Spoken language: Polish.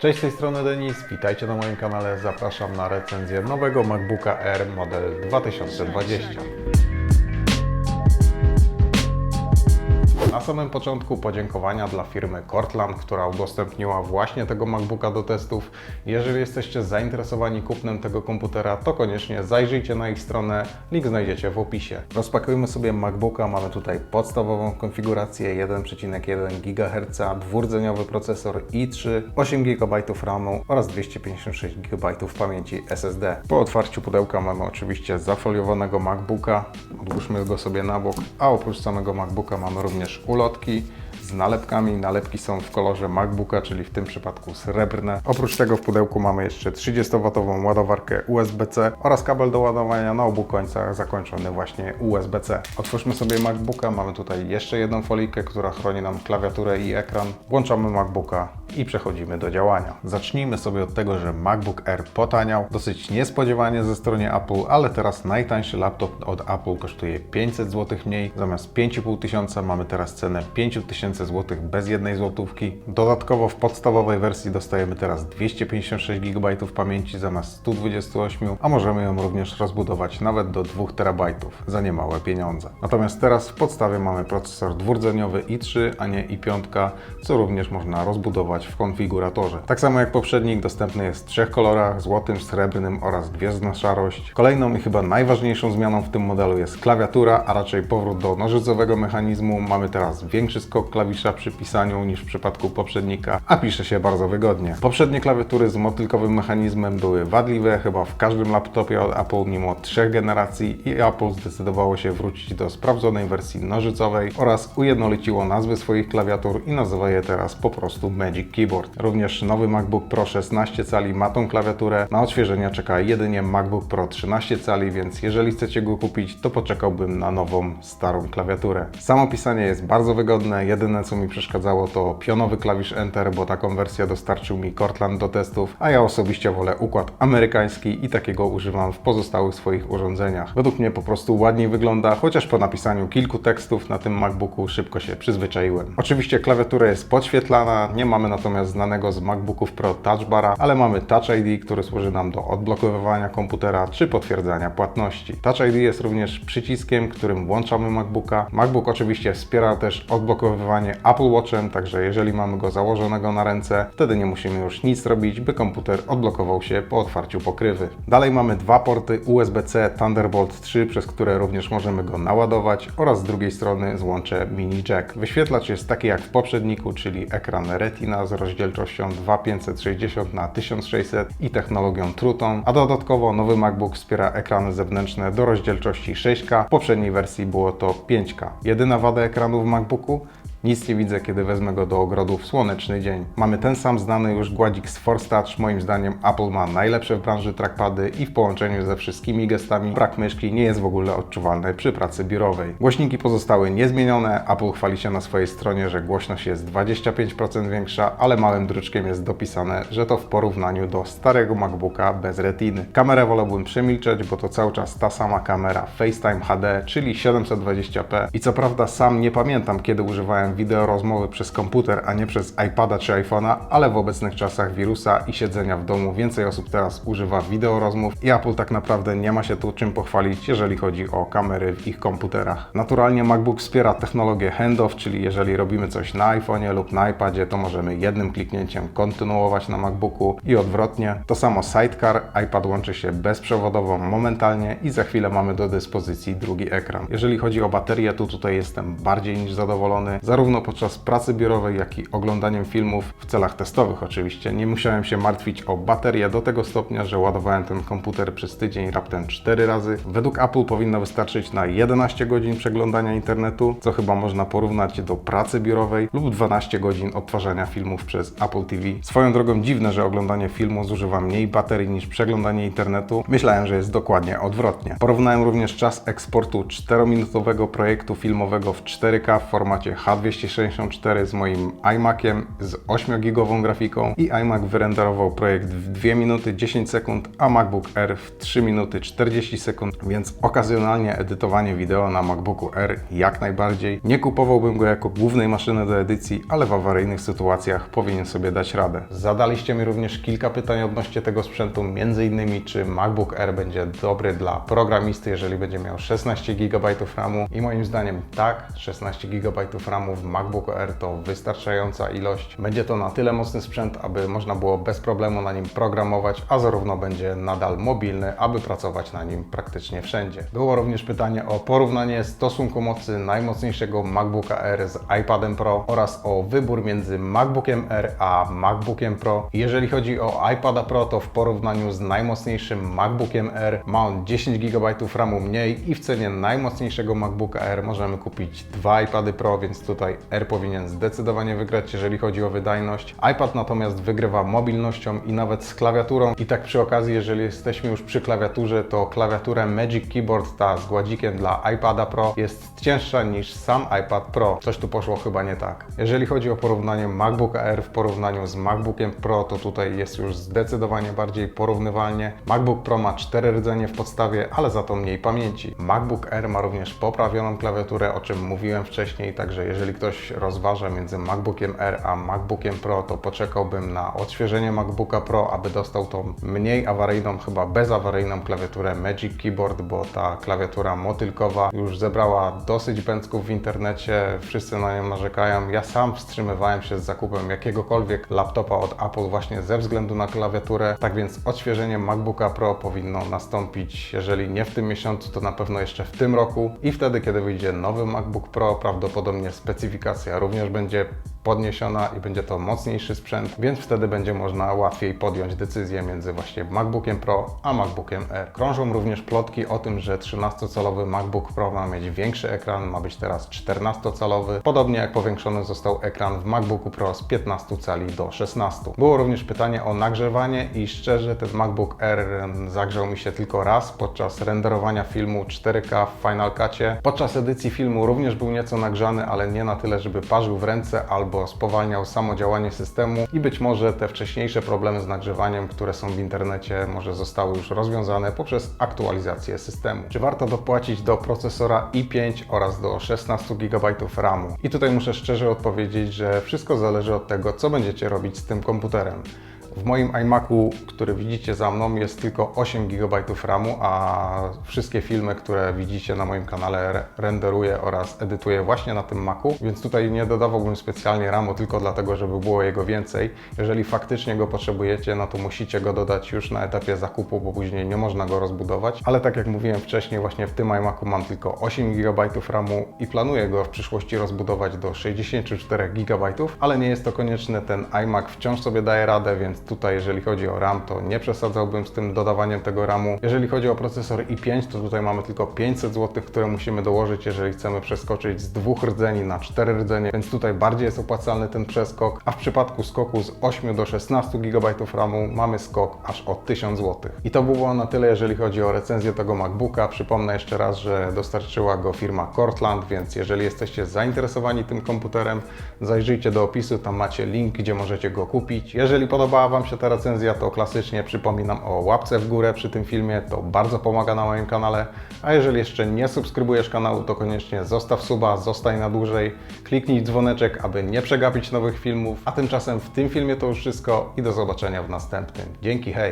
Cześć, z tej strony Denis, witajcie na moim kanale. Zapraszam na recenzję nowego MacBooka Air model 2020. Na samym początku podziękowania dla firmy Cortland, która udostępniła właśnie tego MacBooka do testów. Jeżeli jesteście zainteresowani kupnem tego komputera, to koniecznie zajrzyjcie na ich stronę, link znajdziecie w opisie. Rozpakujmy sobie MacBooka, mamy tutaj podstawową konfigurację 1,1 GHz, dwurdzeniowy procesor i3, 8 GB RAMu oraz 256 GB pamięci SSD. Po otwarciu pudełka mamy oczywiście zafoliowanego MacBooka, odłóżmy go sobie na bok, a oprócz samego MacBooka mamy również ulotki z nalepkami. Nalepki są w kolorze MacBooka, czyli w tym przypadku srebrne. Oprócz tego w pudełku mamy jeszcze 30W ładowarkę USB-C oraz kabel do ładowania na obu końcach zakończony właśnie USB-C. Otwórzmy sobie MacBooka, mamy tutaj jeszcze jedną folijkę, która chroni nam klawiaturę i ekran. Włączamy MacBooka i przechodzimy do działania. Zacznijmy sobie od tego, że MacBook Air potaniał dosyć niespodziewanie ze strony Apple, ale teraz najtańszy laptop od Apple kosztuje 500 zł mniej. Zamiast 5500 tysiąca mamy teraz cenę 5000 zł bez jednej złotówki. Dodatkowo w podstawowej wersji dostajemy teraz 256 GB pamięci zamiast 128, a możemy ją również rozbudować nawet do 2 TB za niemałe pieniądze. Natomiast teraz w podstawie mamy procesor dwurdzeniowy i3, a nie i5, co również można rozbudować w konfiguratorze. Tak samo jak poprzednik dostępny jest w trzech kolorach, złotym, srebrnym oraz gwiezdna szarość. Kolejną i chyba najważniejszą zmianą w tym modelu jest klawiatura, a raczej powrót do nożycowego mechanizmu. Mamy teraz większy skok klawisza przy pisaniu niż w przypadku poprzednika, a pisze się bardzo wygodnie. Poprzednie klawiatury z motylkowym mechanizmem były wadliwe chyba w każdym laptopie od Apple mimo trzech generacji i Apple zdecydowało się wrócić do sprawdzonej wersji nożycowej oraz ujednoliciło nazwy swoich klawiatur i nazywa je teraz po prostu Magic Keyboard. Również nowy MacBook Pro 16 cali ma tą klawiaturę. Na odświeżenie czeka jedynie MacBook Pro 13 cali, więc jeżeli chcecie go kupić, to poczekałbym na nową, starą klawiaturę. Samo pisanie jest bardzo wygodne. Jedyne co mi przeszkadzało to pionowy klawisz Enter, bo taką wersję dostarczył mi Cortland do testów, a ja osobiście wolę układ amerykański i takiego używam w pozostałych swoich urządzeniach. Według mnie po prostu ładniej wygląda, chociaż po napisaniu kilku tekstów na tym MacBooku szybko się przyzwyczaiłem. Oczywiście klawiatura jest podświetlana, nie mamy natomiast znanego z MacBooków Pro Touch Bara, ale mamy Touch ID, który służy nam do odblokowywania komputera czy potwierdzania płatności. Touch ID jest również przyciskiem, którym włączamy MacBooka. MacBook oczywiście wspiera też odblokowywanie Apple Watchem, także jeżeli mamy go założonego na ręce, wtedy nie musimy już nic robić, by komputer odblokował się po otwarciu pokrywy. Dalej mamy dwa porty USB-C Thunderbolt 3, przez które również możemy go naładować oraz z drugiej strony złącze mini jack. Wyświetlacz jest taki jak w poprzedniku, czyli ekran Retina z rozdzielczością 2560 na 1600 i technologią True Tone, a dodatkowo nowy MacBook wspiera ekrany zewnętrzne do rozdzielczości 6K. W poprzedniej wersji było to 5K. Jedyna wada ekranu w MacBooku nic nie widzę, kiedy wezmę go do ogrodu w słoneczny dzień. Mamy ten sam znany już gładzik z Force Touch. Moim zdaniem Apple ma najlepsze w branży trackpady i w połączeniu ze wszystkimi gestami brak myszki nie jest w ogóle odczuwalny przy pracy biurowej. Głośniki pozostały niezmienione. Apple chwali się na swojej stronie, że głośność jest 25% większa, ale małym druczkiem jest dopisane, że to w porównaniu do starego MacBooka bez retiny. Kamerę wolałbym przemilczeć, bo to cały czas ta sama kamera FaceTime HD, czyli 720p. I co prawda sam nie pamiętam, kiedy używałem wideo rozmowy przez komputer, a nie przez iPada czy iPhone'a, ale w obecnych czasach wirusa i siedzenia w domu więcej osób teraz używa wideo rozmów i Apple tak naprawdę nie ma się tu czym pochwalić, jeżeli chodzi o kamery w ich komputerach. Naturalnie MacBook wspiera technologię handoff, czyli jeżeli robimy coś na iPhone'ie lub na iPadzie, to możemy jednym kliknięciem kontynuować na MacBooku i odwrotnie. To samo Sidecar, iPad łączy się bezprzewodowo momentalnie i za chwilę mamy do dyspozycji drugi ekran. Jeżeli chodzi o baterię, to tutaj jestem bardziej niż zadowolony. Zarówno podczas pracy biurowej, jak i oglądaniem filmów w celach testowych oczywiście. Nie musiałem się martwić o baterię do tego stopnia, że ładowałem ten komputer przez tydzień raptem 4 razy. Według Apple powinno wystarczyć na 11 godzin przeglądania internetu, co chyba można porównać do pracy biurowej lub 12 godzin odtwarzania filmów przez Apple TV. Swoją drogą dziwne, że oglądanie filmu zużywa mniej baterii niż przeglądanie internetu. Myślałem, że jest dokładnie odwrotnie. Porównałem również czas eksportu 4-minutowego projektu filmowego w 4K w formacie H264 264 z moim iMaciem z 8-gigową grafiką i iMac wyrenderował projekt w 2 minuty 10 sekund, a MacBook Air w 3 minuty 40 sekund, więc okazjonalnie edytowanie wideo na MacBooku Air jak najbardziej. Nie kupowałbym go jako głównej maszyny do edycji, ale w awaryjnych sytuacjach powinien sobie dać radę. Zadaliście mi również kilka pytań odnośnie tego sprzętu, innymi czy MacBook Air będzie dobry dla programisty, jeżeli będzie miał 16 GB RAMu i moim zdaniem tak, 16 GB RAMu w MacBooku Air to wystarczająca ilość. Będzie to na tyle mocny sprzęt, aby można było bez problemu na nim programować, a zarówno będzie nadal mobilny, aby pracować na nim praktycznie wszędzie. Było również pytanie o porównanie stosunku mocy najmocniejszego MacBooka Air z iPadem Pro oraz o wybór między MacBookiem Air a MacBookiem Pro. Jeżeli chodzi o iPada Pro, to w porównaniu z najmocniejszym MacBookiem Air ma on 10 GB RAMu mniej i w cenie najmocniejszego MacBooka Air możemy kupić dwa iPady Pro, więc tutaj Air powinien zdecydowanie wygrać, jeżeli chodzi o wydajność. iPad natomiast wygrywa mobilnością i nawet z klawiaturą. I tak przy okazji, jeżeli jesteśmy już przy klawiaturze, to klawiatura Magic Keyboard, ta z gładzikiem dla iPada Pro jest cięższa niż sam iPad Pro. Coś tu poszło chyba nie tak. Jeżeli chodzi o porównanie MacBook Air w porównaniu z MacBookiem Pro, to tutaj jest już zdecydowanie bardziej porównywalnie. MacBook Pro ma 4 rdzenie w podstawie, ale za to mniej pamięci. MacBook Air ma również poprawioną klawiaturę, o czym mówiłem wcześniej, także jeżeli ktoś rozważa między MacBookiem Air a MacBookiem Pro, to poczekałbym na odświeżenie MacBooka Pro, aby dostał tą mniej awaryjną, chyba bezawaryjną klawiaturę Magic Keyboard, bo ta klawiatura motylkowa już zebrała dosyć pęcków w internecie, wszyscy na nią narzekają. Ja sam wstrzymywałem się z zakupem jakiegokolwiek laptopa od Apple właśnie ze względu na klawiaturę, tak więc odświeżenie MacBooka Pro powinno nastąpić, jeżeli nie w tym miesiącu, to na pewno jeszcze w tym roku i wtedy, kiedy wyjdzie nowy MacBook Pro, prawdopodobnie specyfikacja również będzie podniesiona i będzie to mocniejszy sprzęt, więc wtedy będzie można łatwiej podjąć decyzję między właśnie MacBookiem Pro a MacBookiem Air. Krążą również plotki o tym, że 13-calowy MacBook Pro ma mieć większy ekran, ma być teraz 14-calowy, podobnie jak powiększony został ekran w MacBooku Pro z 15 cali do 16. Było również pytanie o nagrzewanie i szczerze ten MacBook Air zagrzał mi się tylko raz podczas renderowania filmu 4K w Final Cutie. Podczas edycji filmu również był nieco nagrzany, ale nie na tyle, żeby parzył w ręce albo spowalniał samo działanie systemu i być może te wcześniejsze problemy z nagrzewaniem, które są w internecie, może zostały już rozwiązane poprzez aktualizację systemu. Czy warto dopłacić do procesora i5 oraz do 16 GB RAMu? I tutaj muszę szczerze odpowiedzieć, że wszystko zależy od tego, co będziecie robić z tym komputerem. W moim iMacu, który widzicie za mną, jest tylko 8 GB RAMu, a wszystkie filmy, które widzicie na moim kanale, re- renderuję oraz edytuję właśnie na tym Macu, więc tutaj nie dodawałbym specjalnie RAMu tylko dlatego, żeby było jego więcej. Jeżeli faktycznie go potrzebujecie, no to musicie go dodać już na etapie zakupu, bo później nie można go rozbudować. Ale tak jak mówiłem wcześniej, właśnie w tym iMacu mam tylko 8 GB RAMu i planuję go w przyszłości rozbudować do 64 GB, ale nie jest to konieczne. Ten iMac wciąż sobie daje radę, więc tutaj jeżeli chodzi o RAM, to nie przesadzałbym z tym dodawaniem tego RAMu. Jeżeli chodzi o procesor i5, to tutaj mamy tylko 500 zł, które musimy dołożyć, jeżeli chcemy przeskoczyć z dwóch rdzeni na 4 rdzenie, więc tutaj bardziej jest opłacalny ten przeskok, a w przypadku skoku z 8 do 16 GB RAMu mamy skok aż o 1000 zł. I to było na tyle, jeżeli chodzi o recenzję tego MacBooka. Przypomnę jeszcze raz, że dostarczyła go firma Cortland, więc jeżeli jesteście zainteresowani tym komputerem, zajrzyjcie do opisu, tam macie link, gdzie możecie go kupić. Jeżeli podobała Wam się ta recenzja, to klasycznie przypominam o łapce w górę przy tym filmie, to bardzo pomaga na moim kanale. A jeżeli jeszcze nie subskrybujesz kanału, to koniecznie zostaw suba, zostań na dłużej, kliknij dzwoneczek, aby nie przegapić nowych filmów. A tymczasem w tym filmie to już wszystko i do zobaczenia w następnym. Dzięki, hej!